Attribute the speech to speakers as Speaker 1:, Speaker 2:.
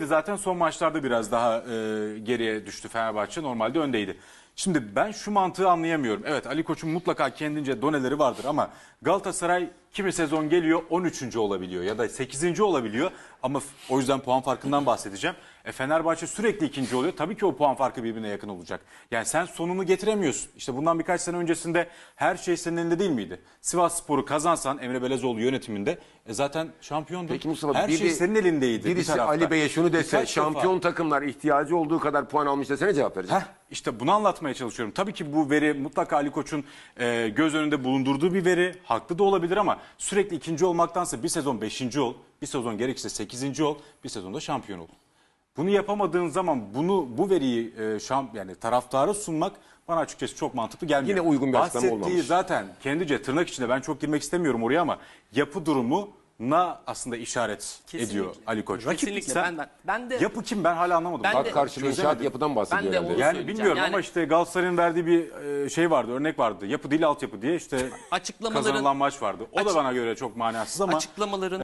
Speaker 1: öndeydi zaten son maçlarda biraz daha e, geriye düştü Fenerbahçe. Normalde öndeydi. Şimdi ben şu mantığı anlayamıyorum. Evet Ali Koç'un mutlaka kendince doneleri vardır ama Galatasaray kimi sezon geliyor 13. olabiliyor ya da 8. olabiliyor. Ama o yüzden puan farkından bahsedeceğim. E Fenerbahçe sürekli ikinci oluyor. Tabii ki o puan farkı birbirine yakın olacak. Yani sen sonunu getiremiyorsun. İşte bundan birkaç sene öncesinde her şey senin elinde değil miydi? Sivas Spor'u kazansan Emre Belezoğlu yönetiminde e zaten şampiyondun.
Speaker 2: Peki Mustafa
Speaker 1: her
Speaker 2: biri,
Speaker 1: şey senin elindeydi. bir
Speaker 2: Birisi
Speaker 1: tarafta.
Speaker 2: Ali Bey'e şunu dese
Speaker 1: Birkaç defa.
Speaker 2: şampiyon takımlar ihtiyacı olduğu kadar puan almış desene cevap verecek.
Speaker 1: Heh, işte bunu anlatmaya çalışıyorum. Tabii ki bu veri mutlaka Ali Koç'un e, göz önünde bulundurduğu bir veri. Haklı da olabilir ama sürekli ikinci olmaktansa bir sezon beşinci ol, bir sezon gerekirse sekizinci ol, bir sezonda şampiyon ol. Bunu yapamadığın zaman bunu bu veriyi e, şamp yani taraftara sunmak bana açıkçası çok mantıklı gelmiyor.
Speaker 2: Yine uygun bir açıklama
Speaker 1: Bahsettiği
Speaker 2: olmamış.
Speaker 1: zaten kendice tırnak içinde ben çok girmek istemiyorum oraya ama yapı durumuna aslında işaret
Speaker 3: Kesinlikle.
Speaker 1: ediyor Ali Koç.
Speaker 3: Kesinlikle.
Speaker 1: Sen-
Speaker 3: Ben- ben- ben de-
Speaker 1: yapı kim ben hala anlamadım.
Speaker 3: Ben
Speaker 1: Bak-
Speaker 3: de-
Speaker 2: karşılığı inşaat yapıdan bahsediyor
Speaker 3: Ben de
Speaker 2: herhalde.
Speaker 3: onu-
Speaker 1: Yani
Speaker 3: söyleyeceğim.
Speaker 1: bilmiyorum
Speaker 3: Yani-
Speaker 1: ama işte Galatasaray'ın verdiği bir e, şey vardı, örnek vardı. Yapı değil altyapı diye işte
Speaker 3: Açıklamaların-
Speaker 1: kazanılan maç vardı. O da
Speaker 3: Açık-
Speaker 1: bana göre çok manasız ama
Speaker 3: açıklamaların